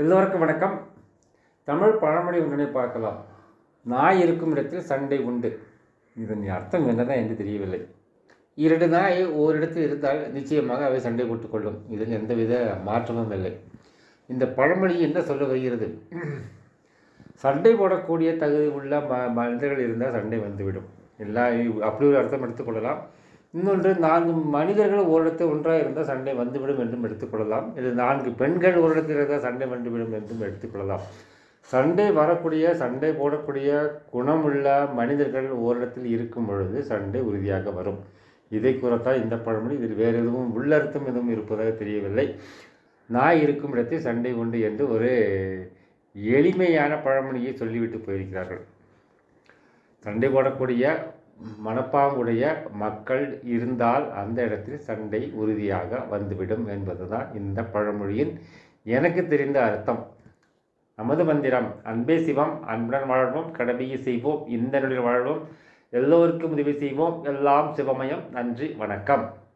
எல்லோருக்கும் வணக்கம். தமிழ் பழமொழி ஒன்றினை பார்க்கலாம். நாய் இருக்கும் இடத்தில் சண்டை உண்டு. இதன் அர்த்தம் என்னதான் என்று தெரியவில்லை. இரண்டு நாய் ஓரிடத்தில் இருந்தால் நிச்சயமாக அவை சண்டை போட்டுக்கொள்ளும். இதில் எந்தவித மாற்றமும் இல்லை. இந்த பழமொழி என்ன சொல்ல வருகிறது? சண்டை போடக்கூடிய தகுதி உள்ள ம மனிதர்கள் இருந்தால் சண்டை வந்துவிடும். எல்லா அப்படி ஒரு அர்த்தம் எடுத்துக்கொள்ளலாம் இன்னொன்று நான்கு மனிதர்கள் ஓரிடத்தில் ஒன்றாக இருந்தால் சண்டை வந்துவிடும் என்றும் எடுத்துக்கொள்ளலாம். இது நான்கு பெண்கள் ஒரு இடத்தில் இருந்தால் சண்டை வந்துவிடும் என்றும் எடுத்துக்கொள்ளலாம். சண்டை வரக்கூடிய சண்டை போடக்கூடிய குணமுள்ள மனிதர்கள் ஓரிடத்தில் இருக்கும் பொழுது சண்டை உறுதியாக வரும். இதை கூறத்தான் இந்த பழமொழி. இதில் வேறு எதுவும் உள்ளர்த்தம் எதுவும் இருப்பதாக தெரியவில்லை. நாய் இருக்கும் இடத்தில் சண்டை உண்டு என்று ஒரு எளிமையான பழமொழியை சொல்லிவிட்டு போயிருக்கிறார்கள். சண்டை போடக்கூடிய மனப்பாங்குடைய மக்கள் இருந்தால் அந்த இடத்தில் சண்டை உறுதியாக வந்துவிடும் என்பதுதான் இந்த பழமொழியின் எனக்கு தெரிந்த அர்த்தம். நமது மந்திரம் அன்பே சிவம் அன்புடன் வாழ்வோம் கடமையை செய்வோம் இந்த நிலையில் வாழ்வோம் எல்லோருக்கும் உதவி செய்வோம் எல்லாம் சிவமயம். நன்றி வணக்கம்.